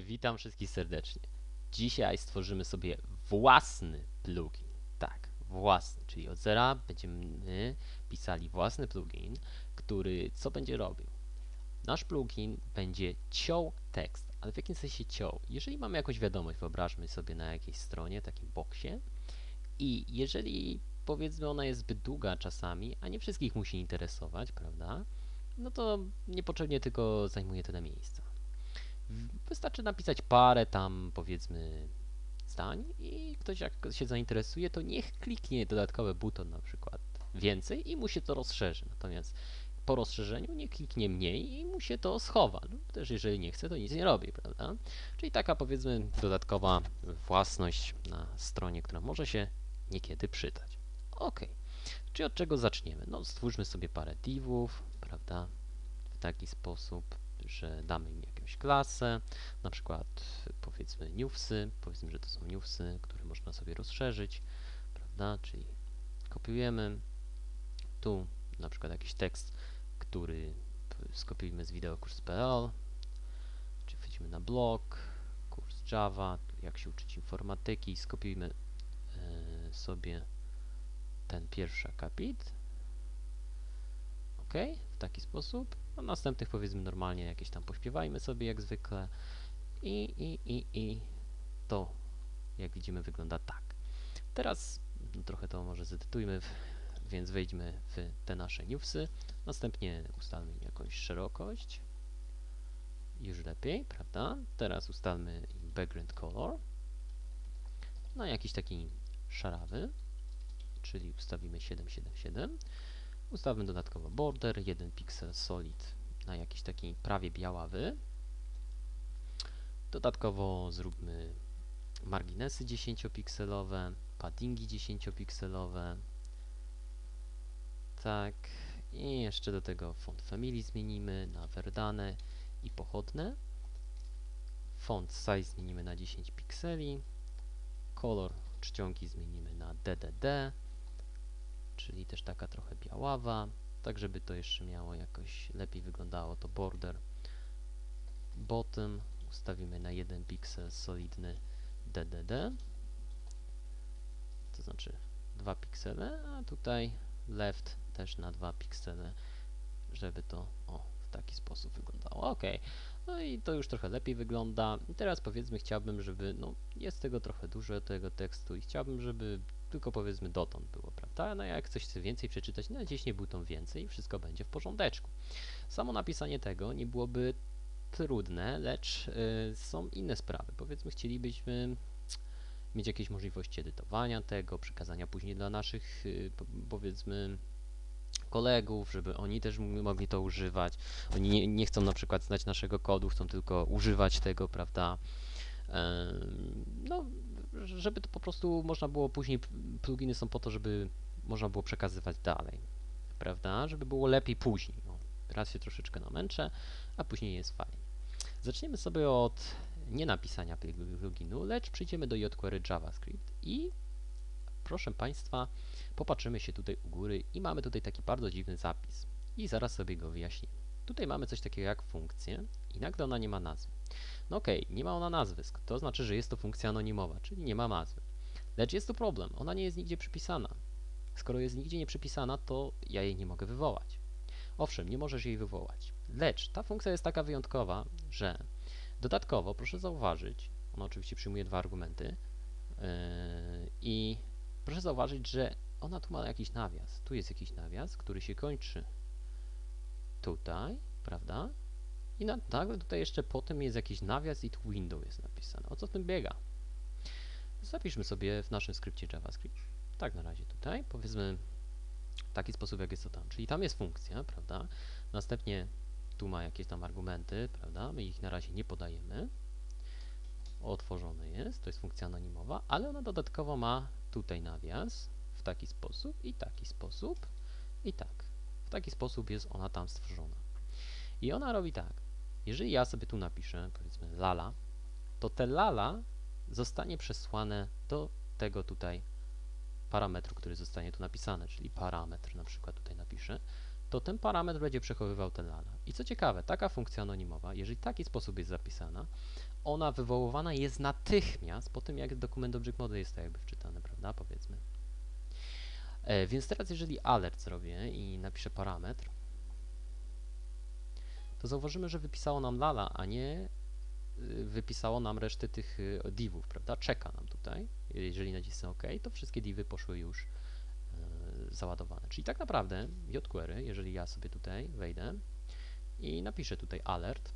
Witam wszystkich serdecznie. Dzisiaj stworzymy sobie własny plugin. Tak, własny, czyli od zera będziemy pisali własny plugin, który co będzie robił? Nasz plugin będzie ciął tekst, ale w jakim sensie ciął? Jeżeli mamy jakąś wiadomość, wyobraźmy sobie na jakiejś stronie, takim boksie i jeżeli powiedzmy ona jest zbyt długa czasami, a nie wszystkich musi interesować, prawda? No to niepotrzebnie tylko zajmuje tyle miejsca. Wystarczy napisać parę tam powiedzmy zdań i ktoś jak się zainteresuje, to niech kliknie dodatkowy buton na przykład więcej i mu się to rozszerzy. Natomiast po rozszerzeniu nie kliknie mniej i mu się to schowa. Lub też jeżeli nie chce, to nic nie robi, prawda? Czyli taka powiedzmy dodatkowa własność na stronie, która może się niekiedy przydać. Ok. Czyli od czego zaczniemy? No stwórzmy sobie parę divów, prawda? W taki sposób, że damy im jakąś klasę, na przykład powiedzmy newsy, powiedzmy, że to są newsy, które można sobie rozszerzyć, prawda? Czyli kopiujemy tu na przykład jakiś tekst, który skopiujemy z wideokurs.pl, czy wchodzimy na blog, kurs Java, jak się uczyć informatyki, skopiujmy e, sobie ten pierwszy akapit, ok, w taki sposób, a następnych powiedzmy normalnie jakieś tam pośpiewajmy sobie jak zwykle i, i, i, i to jak widzimy wygląda tak. Teraz no, trochę to może zedytujmy, więc wejdźmy w te nasze newsy, następnie ustalmy jakąś szerokość, już lepiej, prawda? Teraz ustalmy background color na jakiś taki szarawy, czyli ustawimy 777. Ustawmy dodatkowo border, 1 pixel solid na jakiś taki prawie białawy. Dodatkowo zróbmy marginesy 10-pikselowe, paddingi 10-pikselowe. Tak. I jeszcze do tego font family zmienimy na verdane i pochodne. Font size zmienimy na 10 pikseli. Kolor czcionki zmienimy na DDD, czyli też taka trochę biaława, tak żeby to jeszcze miało jakoś lepiej wyglądało to border. Bottom ustawimy na 1 piksel solidny DDD, to znaczy 2 piksele, a tutaj left też na 2 piksele, żeby to o, w taki sposób wyglądało. Ok, no i to już trochę lepiej wygląda. I teraz powiedzmy chciałbym, żeby, no jest tego trochę dużo tego tekstu i chciałbym, żeby tylko powiedzmy dotąd było, prawda? No jak ktoś chce więcej przeczytać, no naciśnie buton więcej i wszystko będzie w porządeczku. Samo napisanie tego nie byłoby trudne, lecz y, są inne sprawy. Powiedzmy chcielibyśmy mieć jakieś możliwości edytowania tego, przekazania później dla naszych y, po- powiedzmy kolegów, żeby oni też mogli to używać. Oni nie, nie chcą na przykład znać naszego kodu, chcą tylko używać tego, prawda? No, żeby to po prostu można było później, pluginy są po to, żeby można było przekazywać dalej, prawda? Żeby było lepiej później. No, raz się troszeczkę namęczę, a później jest fajnie. Zaczniemy sobie od nie napisania pl- pluginu, lecz przejdziemy do jQuery JavaScript i proszę Państwa, popatrzymy się tutaj u góry i mamy tutaj taki bardzo dziwny zapis i zaraz sobie go wyjaśnimy. Tutaj mamy coś takiego jak funkcję i nagle ona nie ma nazwy. No okej, nie ma ona nazwy, to znaczy, że jest to funkcja anonimowa, czyli nie ma nazwy. Lecz jest tu problem, ona nie jest nigdzie przypisana. Skoro jest nigdzie nie przypisana, to ja jej nie mogę wywołać. Owszem, nie możesz jej wywołać. Lecz ta funkcja jest taka wyjątkowa, że dodatkowo proszę zauważyć, ona oczywiście przyjmuje dwa argumenty yy, i proszę zauważyć, że ona tu ma jakiś nawias. Tu jest jakiś nawias, który się kończy tutaj, prawda? I na, nagle tutaj jeszcze potem jest jakiś nawias i tu window jest napisane. O co w tym biega? Zapiszmy sobie w naszym skrypcie JavaScript. Tak na razie tutaj. Powiedzmy w taki sposób, jak jest to tam. Czyli tam jest funkcja, prawda? Następnie tu ma jakieś tam argumenty, prawda? My ich na razie nie podajemy. Otworzone jest, to jest funkcja anonimowa, ale ona dodatkowo ma tutaj nawias w taki sposób i taki sposób i tak. W taki sposób jest ona tam stworzona. I ona robi tak. Jeżeli ja sobie tu napiszę, powiedzmy lala, to te lala zostanie przesłane do tego tutaj parametru, który zostanie tu napisany, czyli parametr na przykład tutaj napiszę, to ten parametr będzie przechowywał te lala. I co ciekawe, taka funkcja anonimowa, jeżeli taki sposób jest zapisana, ona wywoływana jest natychmiast po tym, jak dokument object model jest jakby wczytany, prawda, powiedzmy. E, więc teraz jeżeli alert zrobię i napiszę parametr, to zauważymy, że wypisało nam lala, a nie y, wypisało nam resztę tych y, divów, prawda? Czeka nam tutaj. Jeżeli nacisnę OK, to wszystkie divy poszły już y, załadowane. Czyli tak naprawdę jQuery, jeżeli ja sobie tutaj wejdę i napiszę tutaj alert,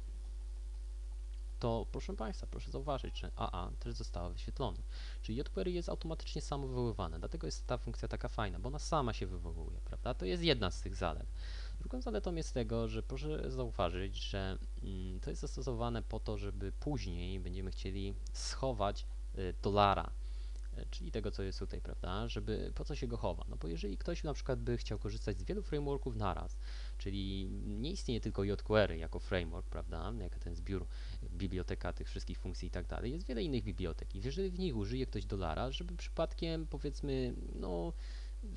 to proszę Państwa, proszę zauważyć, że AA też została wyświetlony. Czyli jQuery jest automatycznie samo wywoływane, dlatego jest ta funkcja taka fajna, bo ona sama się wywołuje, prawda? To jest jedna z tych zalet. Drugą zaletą jest tego, że proszę zauważyć, że mm, to jest zastosowane po to, żeby później będziemy chcieli schować y, dolara, y, czyli tego, co jest tutaj, prawda, żeby po co się go chowa? No bo jeżeli ktoś na przykład by chciał korzystać z wielu frameworków naraz, czyli nie istnieje tylko jQuery jako framework, prawda, jak ten zbiór, biblioteka tych wszystkich funkcji i tak dalej, jest wiele innych bibliotek i jeżeli w nich użyje ktoś dolara, żeby przypadkiem, powiedzmy, no,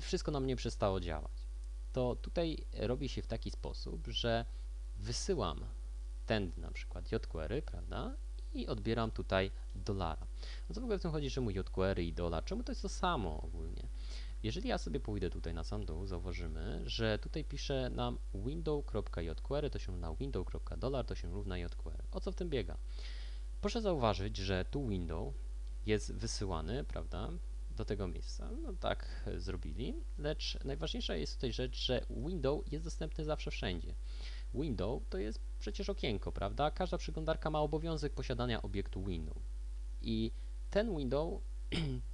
wszystko nam nie przestało działać to tutaj robi się w taki sposób, że wysyłam ten na przykład jQuery, prawda, i odbieram tutaj dolara. No co w ogóle w tym chodzi, że mój jQuery i dolar, czemu to jest to samo ogólnie? Jeżeli ja sobie pójdę tutaj na sam dół, zauważymy, że tutaj pisze nam window.jquery, to się równa window.dollar, to się równa jQuery. O co w tym biega? Proszę zauważyć, że tu window jest wysyłany, prawda, do tego miejsca. No tak zrobili, lecz najważniejsza jest tutaj rzecz, że window jest dostępny zawsze wszędzie. Window to jest przecież okienko, prawda? Każda przeglądarka ma obowiązek posiadania obiektu window. I ten window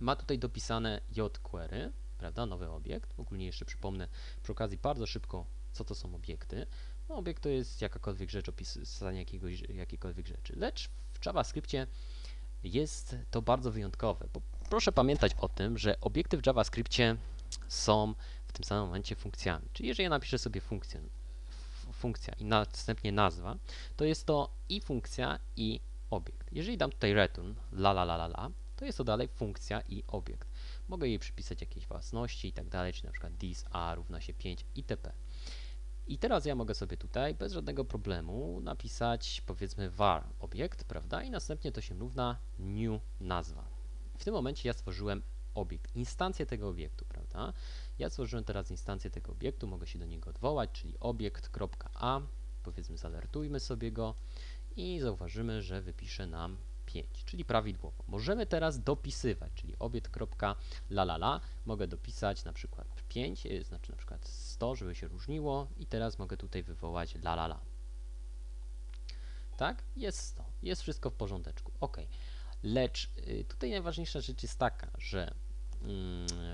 ma tutaj dopisane jQuery, prawda? Nowy obiekt. Ogólnie jeszcze przypomnę przy okazji bardzo szybko, co to są obiekty. No, obiekt to jest jakakolwiek rzecz, opisanie jakiegoś, jakiejkolwiek rzeczy. Lecz w JavaScriptie jest to bardzo wyjątkowe, bo proszę pamiętać o tym, że obiekty w JavaScriptie są w tym samym momencie funkcjami. Czyli jeżeli ja napiszę sobie funkcję, funkcja i następnie nazwa, to jest to i funkcja, i obiekt. Jeżeli dam tutaj return, la la la la la, to jest to dalej funkcja i obiekt. Mogę jej przypisać jakieś własności i tak dalej, czy na przykład this a równa się 5 itp. I teraz ja mogę sobie tutaj bez żadnego problemu napisać powiedzmy var obiekt, prawda? I następnie to się równa new nazwa. W tym momencie ja stworzyłem obiekt, instancję tego obiektu, prawda? Ja stworzyłem teraz instancję tego obiektu, mogę się do niego odwołać, czyli obiekt.a, powiedzmy zalertujmy sobie go i zauważymy, że wypisze nam 5, czyli prawidłowo. Możemy teraz dopisywać, czyli obiekt.lalala, mogę dopisać na przykład 5, y, znaczy na przykład 100, żeby się różniło i teraz mogę tutaj wywołać lalala. Tak? Jest 100, jest wszystko w porządeczku, ok. Lecz y, tutaj najważniejsza rzecz jest taka, że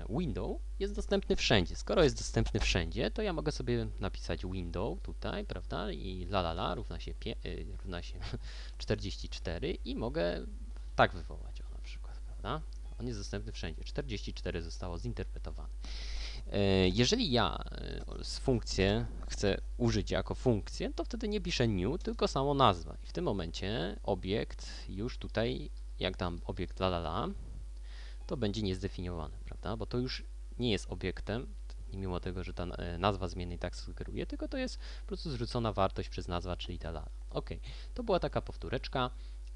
window jest dostępny wszędzie. Skoro jest dostępny wszędzie, to ja mogę sobie napisać window tutaj, prawda, i la la la równa się, pie, y, równa się 44 i mogę tak wywołać o na przykład, prawda. On jest dostępny wszędzie. 44 zostało zinterpretowane. E, jeżeli ja e, funkcję chcę użyć jako funkcję, to wtedy nie piszę new, tylko samo nazwa. I w tym momencie obiekt już tutaj jak dam obiekt la la la, to będzie niezdefiniowany, prawda? Bo to już nie jest obiektem, mimo tego, że ta e, nazwa zmiennej tak sugeruje, tylko to jest po prostu zwrócona wartość przez nazwa, czyli ta la. Ok, to była taka powtóreczka,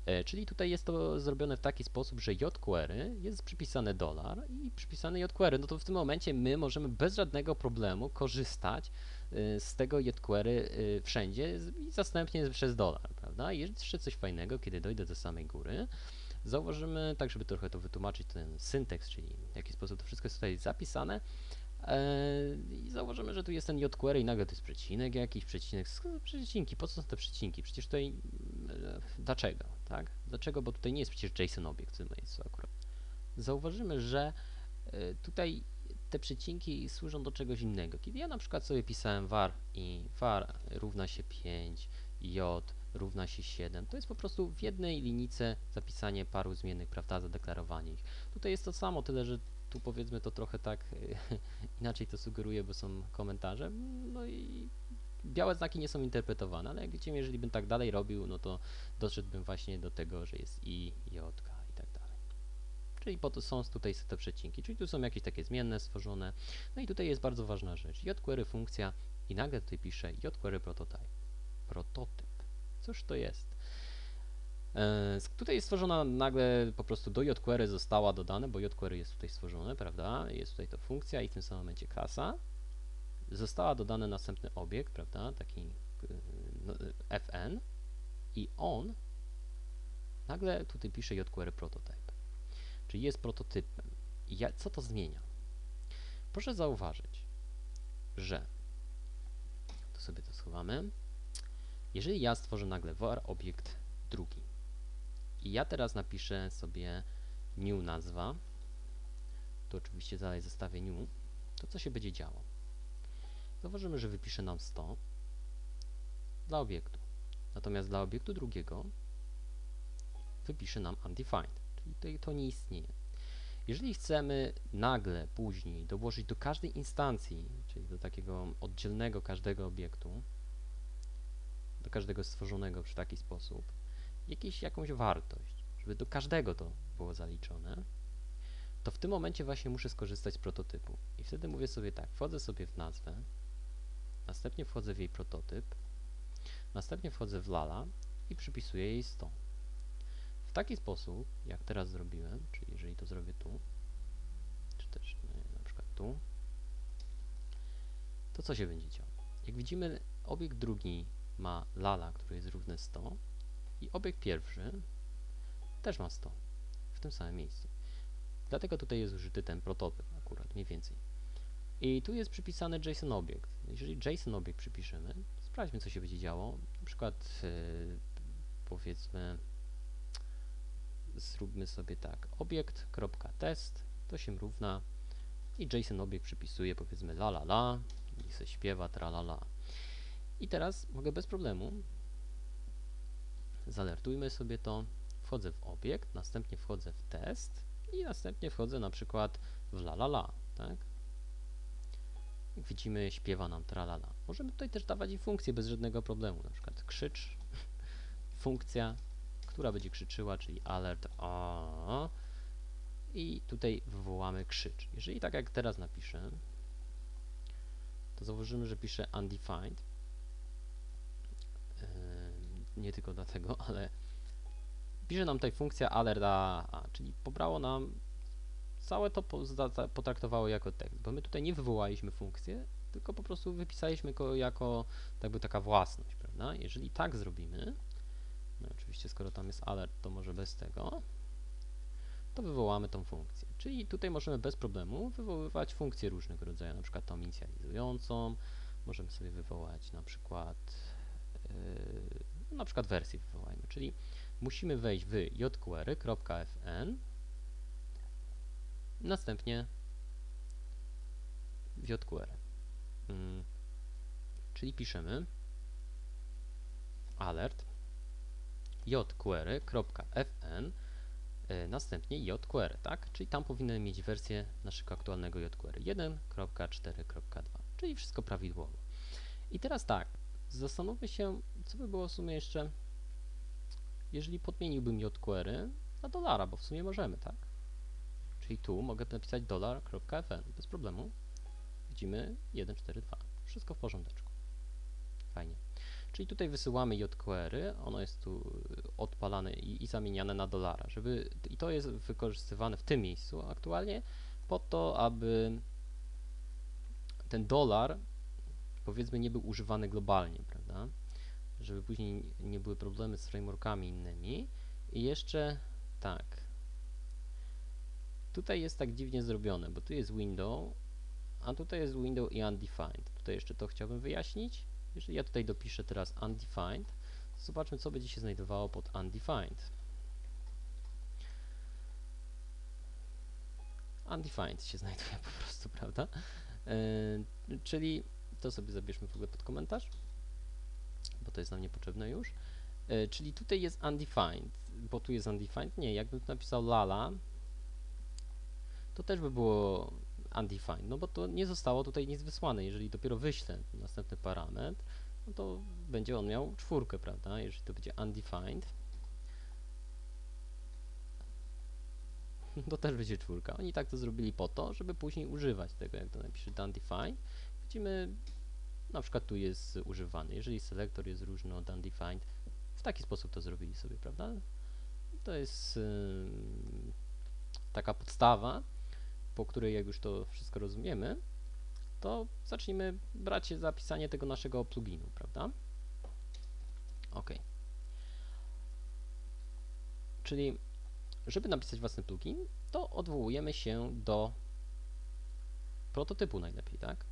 e, czyli tutaj jest to zrobione w taki sposób, że jQuery jest przypisane dolar i przypisane jQuery, no to w tym momencie my możemy bez żadnego problemu korzystać e, z tego jQuery wszędzie i zastępnie przez dolar, prawda? I jeszcze coś fajnego, kiedy dojdę do samej góry, zauważymy, tak żeby trochę to wytłumaczyć, ten synteks, czyli w jaki sposób to wszystko jest tutaj zapisane, e, i zauważymy, że tu jest ten jQuery i nagle to jest przecinek jakiś, przecinek, przecinki, po co są te przecinki? Przecież tutaj, e, dlaczego, tak? Dlaczego, bo tutaj nie jest przecież JSON obiekt w tym miejscu akurat. Zauważymy, że e, tutaj te przecinki służą do czegoś innego. Kiedy ja na przykład sobie pisałem var i var równa się 5, j równa się 7. To jest po prostu w jednej linijce zapisanie paru zmiennych, prawda, zadeklarowanie ich. Tutaj jest to samo, tyle że tu powiedzmy to trochę tak inaczej to sugeruje, bo są komentarze. No i białe znaki nie są interpretowane, ale jak wiecie, jeżeli bym tak dalej robił, no to doszedłbym właśnie do tego, że jest i, j, i tak dalej. Czyli po to są tutaj te przecinki, czyli tu są jakieś takie zmienne stworzone. No i tutaj jest bardzo ważna rzecz. jQuery funkcja i nagle tutaj piszę jQuery prototype. Prototyp. Cóż to jest? E, Tutaj jest stworzona nagle po prostu do jQuery została dodane, bo jQuery jest tutaj stworzone, prawda? Jest tutaj to funkcja i w tym samym momencie klasa. Została dodany następny obiekt, prawda? Taki y, no, y, fn i on nagle tutaj pisze jQuery prototype, czyli jest prototypem. Ja, co to zmienia? Proszę zauważyć, że to sobie to schowamy. Jeżeli ja stworzę nagle var obiekt drugi i ja teraz napiszę sobie new nazwa, to oczywiście dalej zostawię new, to co się będzie działo? Zauważymy, że wypisze nam 100 dla obiektu. Natomiast dla obiektu drugiego wypisze nam undefined, czyli to, to nie istnieje. Jeżeli chcemy nagle później dołożyć do każdej instancji, czyli do takiego oddzielnego każdego obiektu, do każdego stworzonego w taki sposób, jakieś, jakąś wartość, żeby do każdego to było zaliczone, to w tym momencie właśnie muszę skorzystać z prototypu. I wtedy mówię sobie tak, wchodzę sobie w nazwę, następnie wchodzę w jej prototyp, następnie wchodzę w lala i przypisuję jej 100. W taki sposób, jak teraz zrobiłem, czyli jeżeli to zrobię tu, czy też e, na przykład tu, to co się będzie działo? Jak widzimy, obiekt drugi ma lala, który jest równy 100 i obiekt pierwszy też ma 100 w tym samym miejscu. Dlatego tutaj jest użyty ten prototyp akurat, mniej więcej. I tu jest przypisany JSON obiekt. Jeżeli JSON obiekt przypiszemy, sprawdźmy co się będzie działo. Na przykład yy, powiedzmy zróbmy sobie tak, obiekt.test to się równa i JSON obiekt przypisuje powiedzmy la la la i se śpiewa tralala. I teraz mogę bez problemu zalertujmy sobie to, wchodzę w obiekt, następnie wchodzę w test i następnie wchodzę na przykład w la la la, tak? Widzimy śpiewa nam tralala. Możemy tutaj też dawać i funkcję bez żadnego problemu, na przykład krzycz, funkcja, która będzie krzyczyła, czyli alert o i tutaj wywołamy krzycz. Jeżeli tak jak teraz napiszę, to zauważymy, że pisze undefined. Nie tylko dlatego, ale pisze nam tutaj funkcja alert a, a czyli pobrało nam całe to potraktowało jako tekst, bo my tutaj nie wywołaliśmy funkcję, tylko po prostu wypisaliśmy go jako jakby taka własność, prawda? Jeżeli tak zrobimy, no oczywiście skoro tam jest alert, to może bez tego, to wywołamy tą funkcję. Czyli tutaj możemy bez problemu wywoływać funkcje różnego rodzaju, na przykład tą inicjalizującą, możemy sobie wywołać na przykład yy, na przykład wersję wywołajmy, czyli musimy wejść w jquery.fn następnie w jQuery. Mm, czyli piszemy alert jquery.fn y, następnie jQuery, tak? Czyli tam powinny mieć wersję naszego aktualnego jQuery 1.4.2, czyli wszystko prawidłowo. I teraz tak, zastanówmy się, co by było w sumie jeszcze, jeżeli podmieniłbym jQuery na dolara, bo w sumie możemy, tak? Czyli tu mogę napisać dolar.fn bez problemu. Widzimy 142. Wszystko w porządeczku. Fajnie. Czyli tutaj wysyłamy jQuery, ono jest tu odpalane i, i zamieniane na dolara, żeby i to jest wykorzystywane w tym miejscu aktualnie po to, aby ten dolar powiedzmy nie był używany globalnie, prawda? Żeby później nie były problemy z frameworkami innymi. I jeszcze tak. Tutaj jest tak dziwnie zrobione, bo tu jest window, a tutaj jest window i undefined. Tutaj jeszcze to chciałbym wyjaśnić. Jeżeli ja tutaj dopiszę teraz undefined, zobaczmy, co będzie się znajdowało pod undefined. Undefined się znajduje po prostu, prawda? Yy, czyli to sobie zabierzmy w ogóle pod komentarz, bo to jest nam niepotrzebne już. Yy, czyli tutaj jest undefined, bo tu jest undefined. Nie, jakbym napisał lala, to też by było undefined, no bo to nie zostało tutaj nic wysłane. Jeżeli dopiero wyślę następny parametr, no to będzie on miał czwórkę, prawda? Jeżeli to będzie undefined, to też będzie czwórka. Oni tak to zrobili po to, żeby później używać tego, jak to napisze undefined. Widzimy, na przykład tu jest używany. Jeżeli selektor jest różny od undefined, w taki sposób to zrobili sobie, prawda? To jest ym, taka podstawa, po której jak już to wszystko rozumiemy, to zacznijmy brać się za pisanie tego naszego pluginu, prawda? Ok. Czyli, żeby napisać własny plugin, to odwołujemy się do prototypu najlepiej, tak?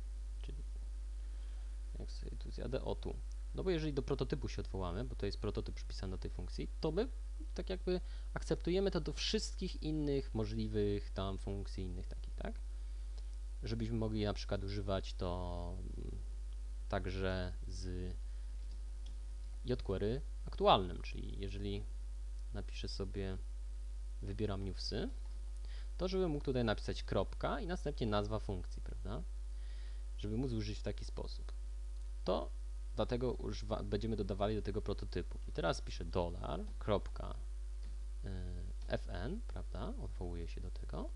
Jak sobie tu zjadę, o tu. No bo jeżeli do prototypu się odwołamy, bo to jest prototyp przypisany do tej funkcji, to my tak jakby akceptujemy to do wszystkich innych możliwych tam funkcji innych takich, tak? Żebyśmy mogli na przykład używać to mm, także z jQuery aktualnym, czyli jeżeli napiszę sobie wybieram newsy, to żeby mógł tutaj napisać kropka i następnie nazwa funkcji, prawda? Żeby móc użyć w taki sposób. To dlatego używa, będziemy dodawali do tego prototypu. I teraz piszę dolar, kropka, y, fn, prawda? Odwołuję się do tego.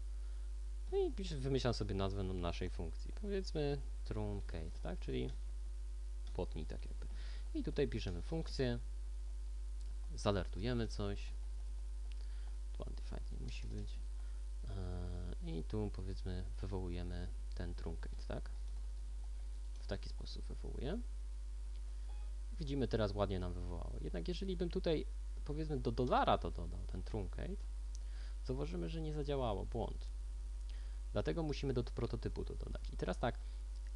No i piszę, wymyślam sobie nazwę naszej funkcji. Powiedzmy truncate, tak? Czyli płotnik tak jakby. I tutaj piszemy funkcję, zalertujemy coś. Tu undefined nie musi być. Yy, I tu powiedzmy wywołujemy ten truncate, tak? W taki sposób wywołuję. Widzimy teraz ładnie nam wywołało. Jednak jeżeli bym tutaj powiedzmy do dolara to dodał, ten truncate, zauważymy, że nie zadziałało, błąd. Dlatego musimy do prototypu to dodać. I teraz tak,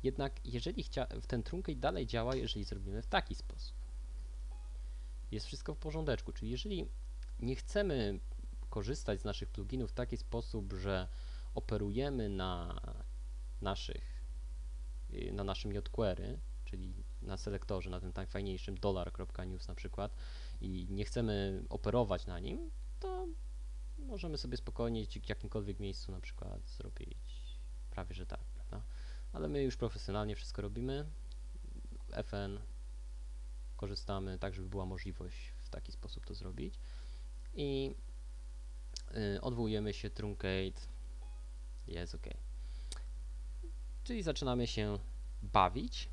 jednak jeżeli chcia, ten truncate dalej działa, jeżeli zrobimy w taki sposób. Jest wszystko w porządeczku, czyli jeżeli nie chcemy korzystać z naszych pluginów w taki sposób, że operujemy na naszych, na naszym jQuery, czyli na selektorze, na tym najfajniejszym dollar.news na przykład i nie chcemy operować na nim, to możemy sobie spokojnie w jakimkolwiek miejscu na przykład zrobić prawie, że tak, prawda? Ale my już profesjonalnie wszystko robimy. FN korzystamy tak, żeby była możliwość w taki sposób to zrobić. I y, odwołujemy się truncate. Jest ok. Czyli zaczynamy się bawić.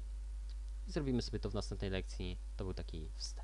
I zrobimy sobie to w następnej lekcji. To był taki wstęp.